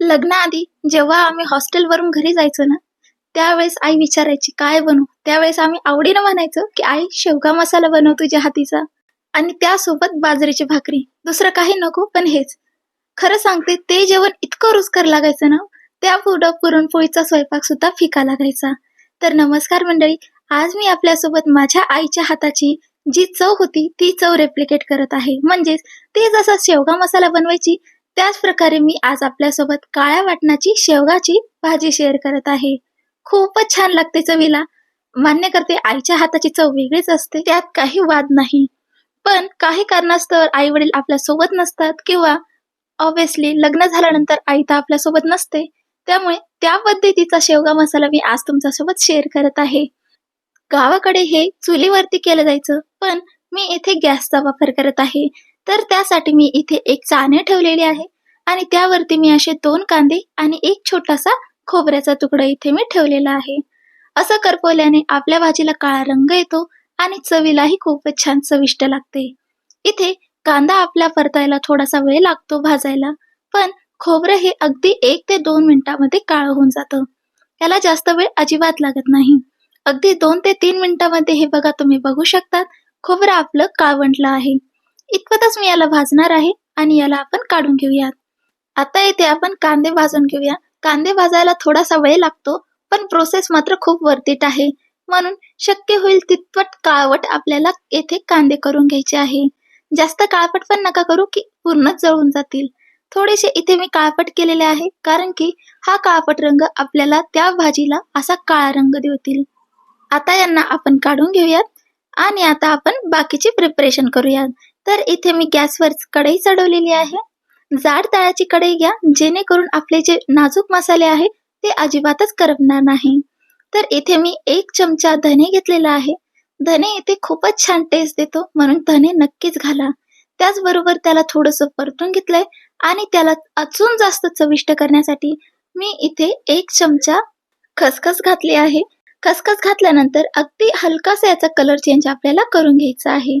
लग्नाआधी जेव्हा आम्ही हॉस्टेलवरून घरी जायचो ना त्यावेळेस आई विचारायची काय बनवू? त्यावेळेस आम्ही आवडीनं म्हणायचो की आई शेवगा मसाला बनव तुझ्या हातीचा. आणि त्यासोबत बाजरीची भाकरी. दुसरं काही नको पण हेच. खरं सांगते ते जेवण इतकं रुचकर लागायचं ना त्या पुढं पुरणपोळीचा स्वयंपाक सुद्धा फिका लागायचा. तर नमस्कार मंडळी आज मी आपल्यासोबत माझ्या आईच्या हाताची जी चव होती ती चव रेप्लिकेट करत आहे. म्हणजेच ते जसा शेवगा मसाला बनवायची त्याच प्रकारे मी आज आपल्यासोबत काळ्या वाटणाची शेवगाची भाजी शेअर करत आहे. खूपच छान लागते चवीला. मान्य करते आईच्या हाताची चव वेगळीच असते. त्यात काही वाद नाही. पण काही कारणास्तव आई वडील आपल्यासोबत नसतात किंवा ऑब्विसली लग्न झाल्यानंतर आई तर आपल्यासोबत नसते. त्यामुळे त्या पद्धतीचा शेवगा मसाला मी आज तुमच्यासोबत शेअर करत आहे. गावाकडे हे चुलीवरती केलं जायचं पण मी इथे गॅसचा वापर करत आहे. तर त्यासाठी मी इथे एक चाणे ठेवलेली आहे. आणि त्यावरती मी असे दोन कांदे आणि एक छोटासा खोबऱ्याचा तुकडा इथे मी ठेवलेला आहे. असं करपवल्याने आपल्या भाजीला काळा रंग येतो आणि चवीलाही खूपच छान चविष्ट लागते. इथे कांदा आपला परतायला थोडासा वेळ लागतो भाजायला पण खोबरं हे अगदी एक ते दोन मिनिटांमध्ये काळं होऊन जातं. याला जास्त वेळ अजिबात लागत नाही. अगदी दोन ते तीन मिनिटांमध्ये हे बघा तुम्ही बघू शकतात खोबरं आपलं काळवंटलं आहे. इतपतच मी याला भाजणार आहे आणि याला आपण काढून घेऊयात. आता येथे आपण कांदे भाजून घेऊया. कांदे भाजायला थोडासा वेळ लागतो पण प्रोसेस मात्र खूप वर्तिट आहे. म्हणून शक्य होईल तितपट काळवट आपल्याला येथे कांदे करून घ्यायचे आहे. जास्त काळपट पण नका करू की पूर्णच जळून जातील. थोडेसे इथे मी काळपट केलेले आहे कारण की हा काळपट रंग आपल्याला त्या भाजीला असा काळा रंग देतील. आता यांना आपण काढून घेऊयात आणि आता आपण बाकीचे प्रिपरेशन करूयात. तर इथे मी गॅसवर कढई चढवलेली आहे. जाड तळाची कढई घ्या जेणेकरून आपले जे नाजूक मसाले आहेत ते अजिबातच करपणार नाही. तर इथे मी एक चमचा धने घेतलेला आहे. धने इथे खूपच छान टेस्ट देतो म्हणून धने नक्कीच घाला. त्याचबरोबर त्याला थोडस परतून घेतलंय आणि त्याला अजून जास्त चविष्ट करण्यासाठी मी इथे एक चमचा खसखस घातली आहे. खसखस घातल्यानंतर अगदी हलकासा याचा कलर चेंज आपल्याला करून घ्यायचा आहे.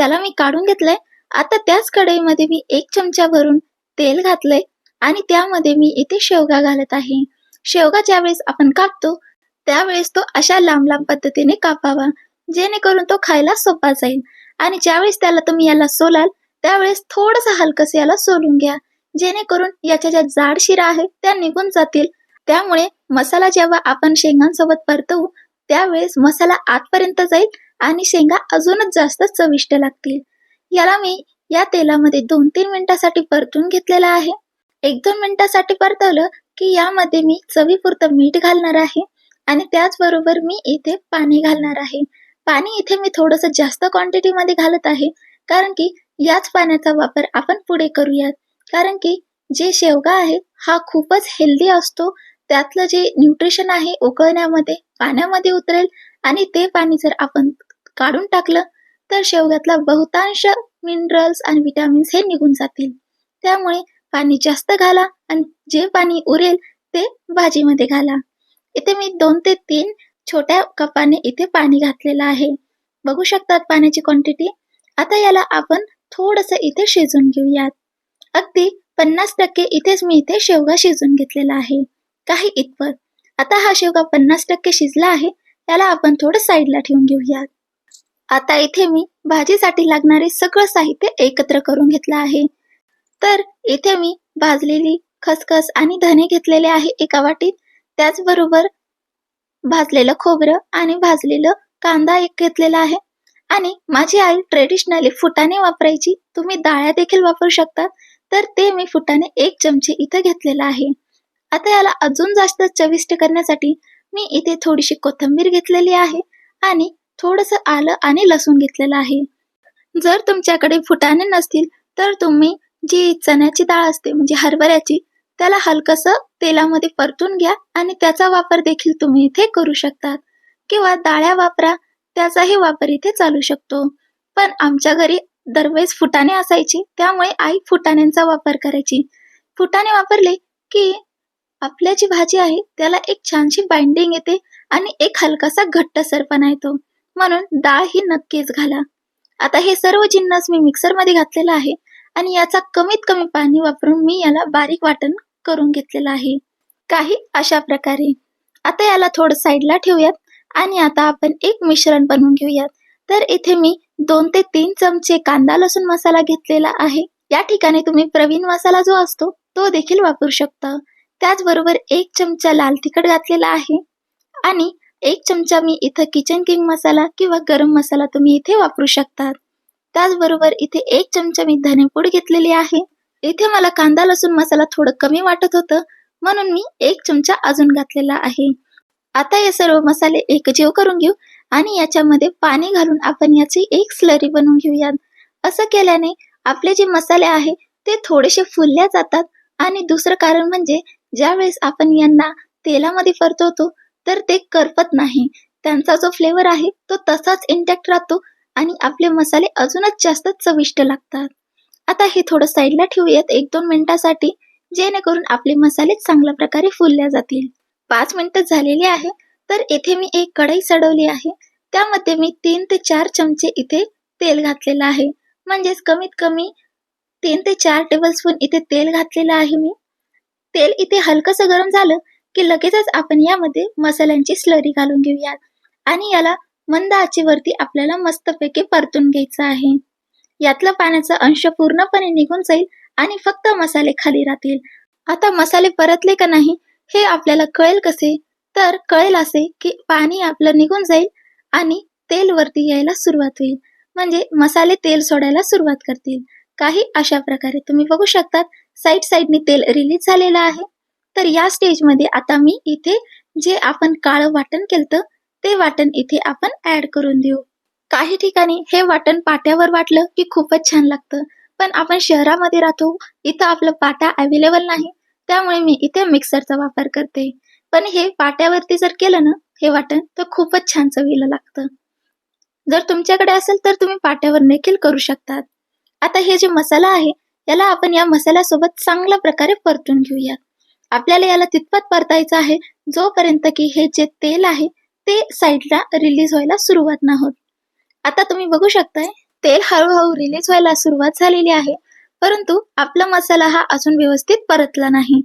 त्याला मी काढून घेतलंय. आता त्याच कढईमध्ये मी एक चमचा भरून तेल घातलंय आणि त्यामध्ये मी इथे शेवगा घालत आहे. शेवगा ज्यावेळेस आपण कापतो त्यावेळेस तो अशा लांब लांब पद्धतीने कापावा जेणेकरून तो खायला सोपा जाईल. आणि ज्यावेळेस त्याला तुम्ही याला सोलाल त्यावेळेस थोडस हलकस याला सोलून घ्या. जेणेकरून याच्या ज्या जाड शिरा आहेत त्या निघून जातील. त्यामुळे मसाला जेव्हा आपण शेंगांसोबत परतवू त्यावेळेस मसाला आतपर्यंत जाईल आणि शेंगा अजूनच जास्त चविष्ट लागतील. याला मी या तेलामध्ये दोन तीन मिनिटासाठी परतून घेतलेला आहे. एक दोन मिनिटासाठी परतवलं की यामध्ये मी चवीपुरतं मीठ घालणार आहे आणि त्याचबरोबर मी इथे पाणी घालणार आहे. पाणी इथे मी थोडस जास्त क्वांटिटी मध्ये घालत आहे कारण की याच पाण्याचा वापर आपण पुढे करूयात. कारण की जे शेवगा आहे हा खूपच हेल्दी असतो. त्यातलं जे न्यूट्रिशन आहे उकळण्यामध्ये पाण्यामध्ये उतरेल आणि ते पाणी जर आपण काढून टाकलं तर शेवग्यातला बहुतांश मिनरल्स आणि विटॅमिन्स हे निघून जातील. त्यामुळे पाणी जास्त घाला आणि जे पाणी उरेल ते भाजीमध्ये घाला. इथे मी दोन ते तीन छोट्या कपाने इथे पाणी घातलेलं आहे. बघू शकतात पाण्याची क्वांटिटी आता याला आपण थोडस इथे शिजून घेऊयात. अगदी पन्नास टक्के इथेच मी इथे शेवगा शिजून घेतलेला आहे. काही इतपत आता हा शेवगा पन्नास टक्के शिजला आहे त्याला आपण थोडं साईडला ठेवून घेऊयात. आता इथे मी भाजीसाठी लागणारे सगळं साहित्य एकत्र करून घेतलं आहे. तर इथे मी भाजलेली खसखस आणि धने घेतलेले आहे एका वाटीत. त्याचबरोबर भाजलेलं खोबरं आणि भाजलेलं कांदा एक घेतलेला आहे. आणि माझी आई ट्रेडिशनली फुटाणे वापरायची. तुम्ही डाळ्या देखील वापरू शकता. तर ते मी फुटाणे एक चमचे इथे घेतलेला आहे. आता याला अजून जास्त चविष्ट करण्यासाठी मी इथे थोडीशी कोथिंबीर घेतलेली आहे. आणि थोडस आलं आणि लसूण घेतलेलं आहे. जर तुमच्याकडे फुटाणे नसतील तर तुम्ही जी चण्याची डाळ असते म्हणजे हरभऱ्याची त्याला हलकस तेलामध्ये परतून घ्या आणि त्याचा वापर देखील तुम्ही इथे करू शकतात किंवा डाळ्या वापरा त्याचाही वापर इथे चालू शकतो. पण आमच्या घरी दरवेळेस फुटाणे असायचे त्यामुळे आई फुटाण्यांचा वापर करायची. फुटाणे वापरले की आपल्या जी भाजी आहे त्याला एक छानशी बाइंडिंग येते आणि एक हलकासा घट्ट सरपणा येतो. म्हणून डाळ ही नक्कीच घाला. आता हे सर्व जिन्नस मी मिक्सरमध्ये घातलेला आहे आणि याचा कमीत कमी पाणी वापरून मी याला बारीक वाटण करून घेतलेलं आहे. काही अशा प्रकारे. आता याला थोडं साईडला ठेवूयात आणि आता आपण एक मिश्रण बनवून घेऊयात. तर इथे मी दोन ते तीन चमचे कांदा लसूण मसाला घेतलेला आहे. या ठिकाणी तुम्ही प्रवीण मसाला जो असतो तो देखील वापरू शकता. त्याचबरोबर एक चमचा लाल तिखट घातलेला आहे. आणि एक चमचा मी इथं किचन किंग मसाला किंवा गरम मसाला तुम्ही इथे वापरू शकतात. त्याचबरोबर इथे एक चमचा मी धनेपूड घेतलेली आहे. इथे मला कांदा लसूण मसाला थोडं कमी वाटत होतं म्हणून मी एक चमचा अजून घातलेला आहे. आता हे सर्व मसाले एकजीव करून घेऊ आणि याच्यामध्ये पाणी घालून आपण याची एक स्लरी बनवून घेऊयात. असं केल्याने आपले जे मसाले आहे ते थोडेसे फुलल्या जातात. आणि दुसरं कारण म्हणजे ज्यावेळेस आपण यांना तेलामध्ये परतवतो तर ते करपत नाही. त्यांचा जो फ्लेवर आहे तो तसाच इंटॅक्ट राहतो आणि आपले मसाले अजूनच जास्त चविष्ट लागतात. आता हे थोडं साईडला ठेवूयात. एक दोन मिनिटासाठी जेणेकरून आपले मसाले चांगल्या प्रकारे फुलल्या जातील. पाच मिनिटं झालेली आहे तर इथे मी एक कढई चढवली आहे. त्यामध्ये मी तीन ते चार चमचे इथे तेल घातलेलं आहे. म्हणजेच कमीत कमी तीन ते चार टेबलस्पून इथे तेल घातलेलं आहे मी. तेल इथे हलकंसं गरम झालं की लगेचच आपण यामध्ये मसाल्यांची स्लरी घालून घेऊयात. आणि याला मंद आचेवरती आपल्याला मस्तपैकी परतून घ्यायचं आहे. यातला पाण्याचा अंश पूर्णपणे निघून जाईल आणि फक्त मसाले खाली राहतील. आता मसाले परतले का नाही हे आपल्याला कळेल कसे? तर कळेल असे की पाणी आपलं निघून जाईल आणि तेल वरती यायला सुरुवात होईल. म्हणजे मसाले तेल सोडायला सुरुवात करतील. काही अशा प्रकारे तुम्ही बघू शकतात. साईड साईडने तेल रिलीज झालेलं आहे. तर या स्टेजमध्ये आता मी इथे जे आपण काळं वाटण केलं ते वाटण इथे आपण ऍड करून देऊ. काही ठिकाणी हे वाटण पाट्यावर वाटलं की खूपच छान लागतं पण आपण शहरामध्ये राहतो इथं आपलं पाटा अवेलेबल नाही त्यामुळे मी इथे मिक्सरचा वापर करते. पण हे पाट्यावरती जर केलं ना हे वाटण तर खूपच छान चवीला लागतं. जर तुमच्याकडे असेल तर तुम्ही पाट्यावर देखील करू शकतात. आता हे जे मसाला आहे याला आपण या मसाल्यासोबत चांगल्या प्रकारे परतून घेऊयात आपल्याला याला तितपत परतायचं आहे. जोपर्यंत की हे जे तेल आहे ते साईडला रिलीज व्हायला सुरुवात ना होत. आता तुम्ही बघू शकताय तेल हळूहळू रिलीज व्हायला सुरुवात झालेली आहे. परंतु आपला मसाला हा अजून व्यवस्थित परतला नाही.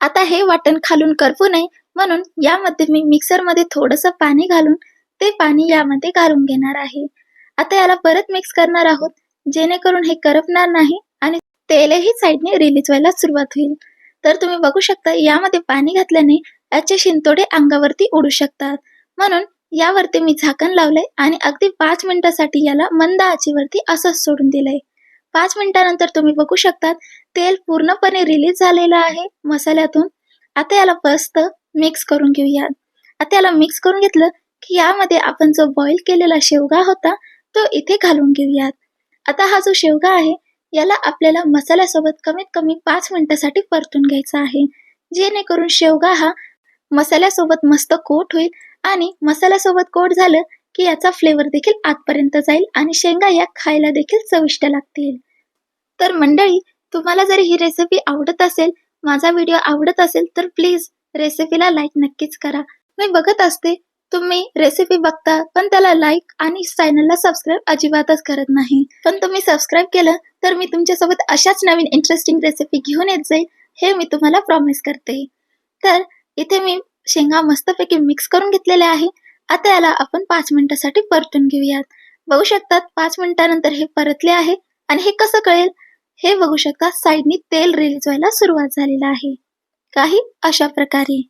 आता हे वाटण खालून करपू नये म्हणून यामध्ये मी मिक्सरमध्ये थोडस पाणी घालून ते पाणी यामध्ये घालून घेणार आहे. आता याला परत मिक्स करणार आहोत जेणेकरून हे करपणार नाही आणि तेलही साईडने रिलीज व्हायला सुरुवात होईल. तर तुम्ही बघू शकता यामध्ये पाणी घातल्याने याचे शिंतोडे अंगावरती उडू शकतात. म्हणून यावरती मी झाकण लावलंय आणि अगदी पाच मिनिटासाठी याला मंद आचेवरती असंच सोडून दिलंय. पाच मिनिटानंतर तुम्ही बघू शकतात तेल पूर्णपणे रिलीज झालेलं आहे मसाल्यातून. आता याला मस्त मिक्स करून घेऊयात. आता याला मिक्स करून घेतलं की यामध्ये आपण जो बॉईल केलेला शेवगा होता तो इथे घालून घेऊयात. आता हा जो शेवगा आहे याला आपल्याला मसाल्यासोबत कमीत कमी पाच मिनिटासाठी परतून घ्यायचा आहे. जेणेकरून शेवगा हा मसाल्यासोबत मस्त कोट होईल आणि मसाल्यासोबत कोट झालं की याचा फ्लेवर देखील आतपर्यंत जाईल आणि शेंगा या खायला देखील चविष्ट लागतील. तर मंडळी तुम्हाला जर ही रेसिपी आवडत असेल माझा व्हिडिओ आवडत असेल तर प्लीज रेसिपीला लाईक नक्कीच करा. मी बघत असते तुम्ही रेसिपी बघता पण त्याला लाईक आणि चॅनलला सबस्क्राईब अजिबातच करत नाही. पण तुम्ही सबस्क्राईब केलं तर मी तुमच्यासोबत अशाच नवीन इंटरेस्टिंग रेसिपी घेऊन येत जाईल हे मी तुम्हाला प्रॉमिस करते. तर इथे मी शेंगा मस्तपैकी मिक्स करून घेतलेले आहे आता याला आपण पाच मिनिटासाठी परतून घेऊयात. बघू शकतात पाच मिनिटानंतर हे परतले आहे आणि हे कसं कळेल? हे बघू शकता साईडनी तेल रिलीज व्हायला सुरुवात झालेलं आहे. काही अशा प्रकारे.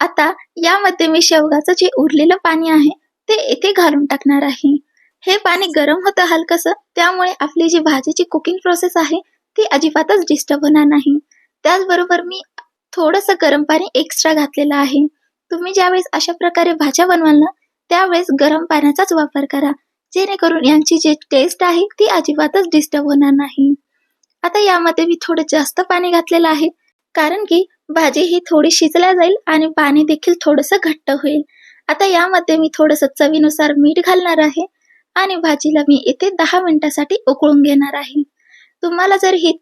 आता यामध्ये मी शेवगाचं जे उरलेलं पाणी आहे ते येथे घालून टाकणार आहे. हे पाणी गरम होतं हलकस त्यामुळे आपली जी भाजीची कुकिंग प्रोसेस आहे ती अजिबातच डिस्टर्ब होणार नाही. त्याचबरोबर मी थोडस गरम पाणी एक्स्ट्रा घातलेलं आहे. तुम्ही ज्यावेळेस अशा प्रकारे भाज्या बनवाल ना त्यावेळेस गरम पाण्याचाच वापर करा. जेणेकरून यांची जी टेस्ट आहे ती अजिबातच डिस्टर्ब होणार नाही. आता यामध्ये मी थोडं जास्त पाणी घातलेलं आहे कारण की भाजी ही थोडी शिजल्या जाईल आणि पाणी देखील थोडस घट्ट होईल. आता यामध्ये मी थोडस चवीनुसार मीठ घालणार आहे आणि भाजीला मी इथे दहा मिनिटासाठी उकळून घेणार आहे. तुम्हाला जर ही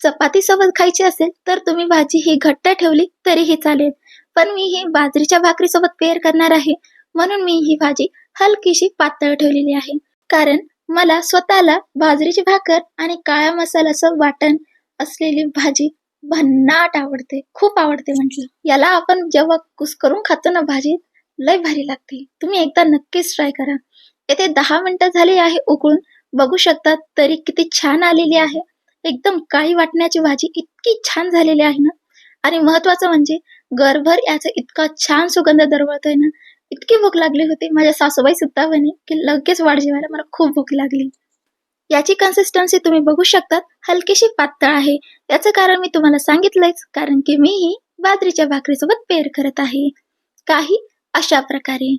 चपाती सोबत खायची असेल तर तुम्ही भाजी ही घट्ट ठेवली तरीही चालेल. पण मी ही बाजरीच्या भाकरी सोबत पेअर करणार आहे. म्हणून मी ही भाजी हलकीशी पातळ ठेवलेली आहे. कारण मला स्वतःला बाजरीची भाकर आणि काळ्या मसाल्याचं वाटण असलेली भाजी भन्नाट आवडते खूप आवडते म्हटलं. याला आपण जेव्हा कुस करून खातो ना भाजी लय भारी लागते. तुम्ही एकदा नक्कीच ट्राय करा. येथे दहा मिनिटं झाली आहे उकळून. बघू शकतात तरी किती छान आलेली आहे. एकदम काळी वाटण्याची भाजी इतकी छान झालेली आहे ना. आणि महत्वाचं म्हणजे घरभर याचा इतका छान सुगंध दरवळतोय ना. इतकी भूक लागली होती. माझ्या सासूबाई सुद्धा म्हणे की लगेच वाढ जेवायला मला खूप भूक लागली. याची कन्सिस्टन्सी तुम्ही बघू शकतात. हलकेशी पातळ आहे. याचं कारण मी तुम्हाला सांगितलंयच कारण की मी ही बाजरीच्या भाकरीसोबत पेर करत आहे. काही अशा प्रकारे.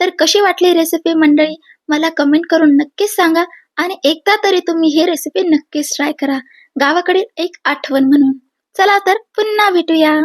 तर कशी वाटली रेसिपी मंडळी? मला कमेंट करून नक्कीच सांगा आणि एकदा तरी तुम्ही हे रेसिपी नक्कीच ट्राय करा. गावाकडील एक आठवण म्हणून. चला तर पुन्हा भेटूया.